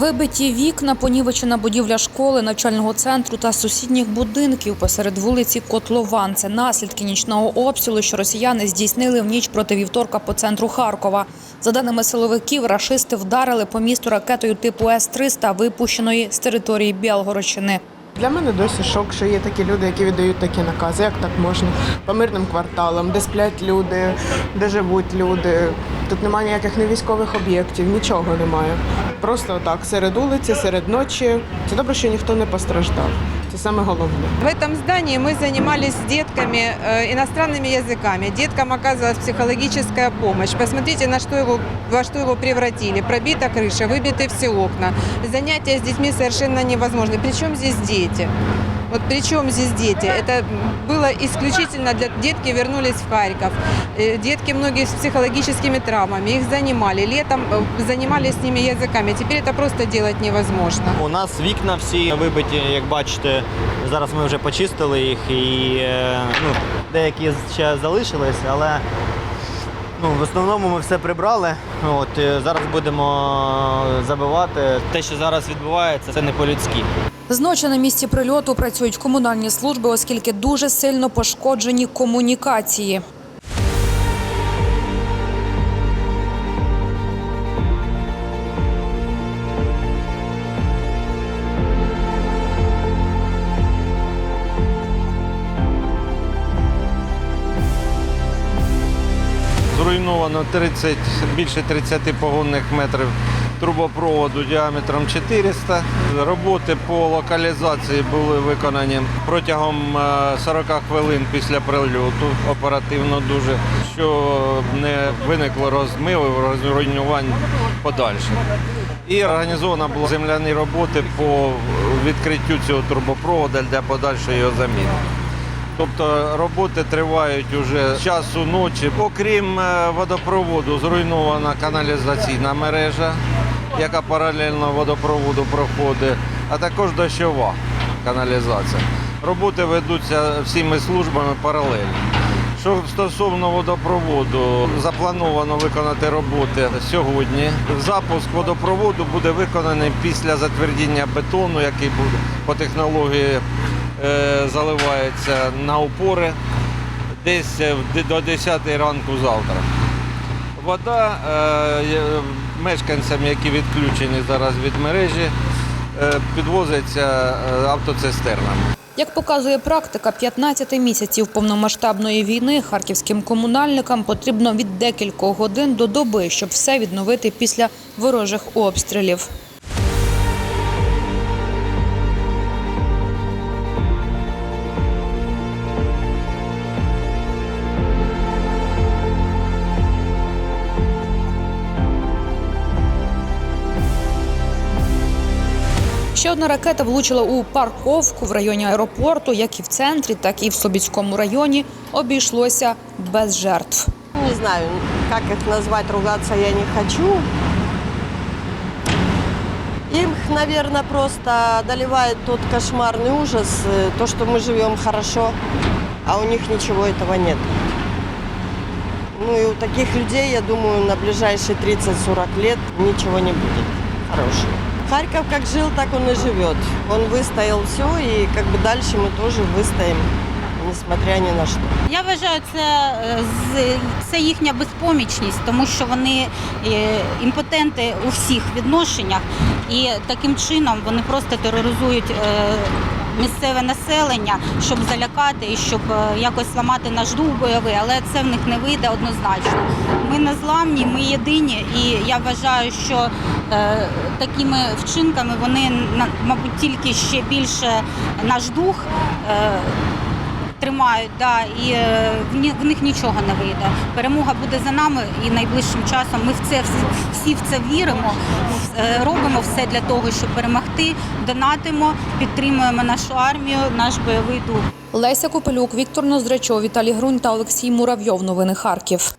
Вибиті вікна, понівечена будівля школи, навчального центру та сусідніх будинків посеред вулиці Котлован. Це наслідки нічного обстрілу, що росіяни здійснили в ніч проти вівторка по центру Харкова. За даними силовиків, рашисти вдарили по місту ракетою типу С-300, випущеної з території Білгородщини. Для мене досі шок, що є такі люди, які віддають такі накази. Як так можна? По мирним кварталам, де сплять люди, де живуть люди. Тут немає ніяких не військових об'єктів, нічого немає. Просто так, серед вулиці, серед ночі. Це добре, що ніхто не постраждав. Це саме головне. В этом здании мы занимались с детками э, иностранными языками. Деткам оказывалась психологическая помощь. Посмотрите, на что его, во что его превратили. Пробита крыша, выбиты все окна. Занятия с детьми совершенно невозможны. Причем здесь дети? Вот при чем здесь дети? Это было исключительно для детки вернулись в Харьков. Э, Детки многие с психологическими травмами. Их занимали. Летом э, занимались с ними языками. Теперь это просто делать невозможно. У нас вікна всі вибиті, як бачите. Зараз ми вже почистили їх і е, ну, деякі ще залишились, але ну, в основному ми все прибрали. От, е, зараз будемо забивати. Те, що зараз відбувається, це не по-людськи. Зночі на місці прильоту працюють комунальні служби, оскільки дуже сильно пошкоджені комунікації. Зруйновано 30, більше 30 погонних метрів трубопроводу діаметром 400. Роботи по локалізації були виконані протягом е, 40 хвилин після прильоту, оперативно дуже, щоб не виникло розмивів, розруйнувань подальших. І організовано були земляні роботи по відкриттю цього трубопроводу для подальшої його заміни. Тобто роботи тривають уже часу ночі. Окрім е, водопроводу, зруйнована каналізаційна мережа, яка паралельно водопроводу проходить, а також дощова каналізація. Роботи ведуться всіми службами паралельно. Що стосовно водопроводу, заплановано виконати роботи сьогодні. Запуск водопроводу буде виконаний після затвердіння бетону, який буде по технології е, заливається на опори десь е, до 10 ранку завтра. Вода е, мешканцям, які відключені зараз від мережі, е, підвозиться е, автоцистернами. Як показує практика, 15 місяців повномасштабної війни харківським комунальникам потрібно від декількох годин до доби, щоб все відновити після ворожих обстрілів. Ще одна ракета влучила у парковку в районі аеропорту, як і в центрі, так і в Собіцькому районі. Обійшлося без жертв. Не знаю, как их назвать, ругаться я не хочу. Их, наверное, просто одолевает тот кошмарный ужас, э, то, что мы живем хорошо, а у них ничего этого нет. Ну и у таких людей, я думаю, на ближайшие 30-40 лет ничего не будет хорошего. Харьков как жил, так он и живет. Он выстоял все, и как бы дальше мы тоже выстоим, несмотря ни на что. Я вважаю, це, е, з- це їхня безпомічність, тому що вони е, імпотенти у всіх відношеннях, і таким чином вони просто тероризують е, місцеве населення, щоб залякати і щоб е, якось ламати наш дух бойовий, але це в них не вийде однозначно. Ми незламні, ми єдині, і я вважаю, що е, такими вчинками вони мабуть тільки ще більше наш дух. Е, тримають, да, і е, в, ні- в них нічого не вийде. Перемога буде за нами і найближчим часом ми в це всі, в це віримо, е, робимо все для того, щоб перемогти, донатимо, підтримуємо нашу армію, наш бойовий дух. Леся Копелюк, Віктор Ноздрачов, Віталій Грунь та Олексій Муравйов. Новини Харків.